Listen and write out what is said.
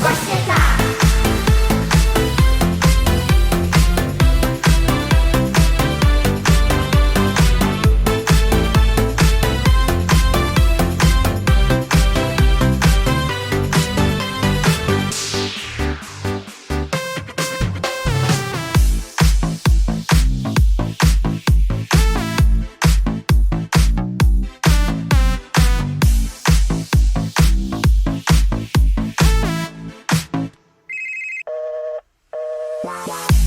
Właśnie tak. Wow.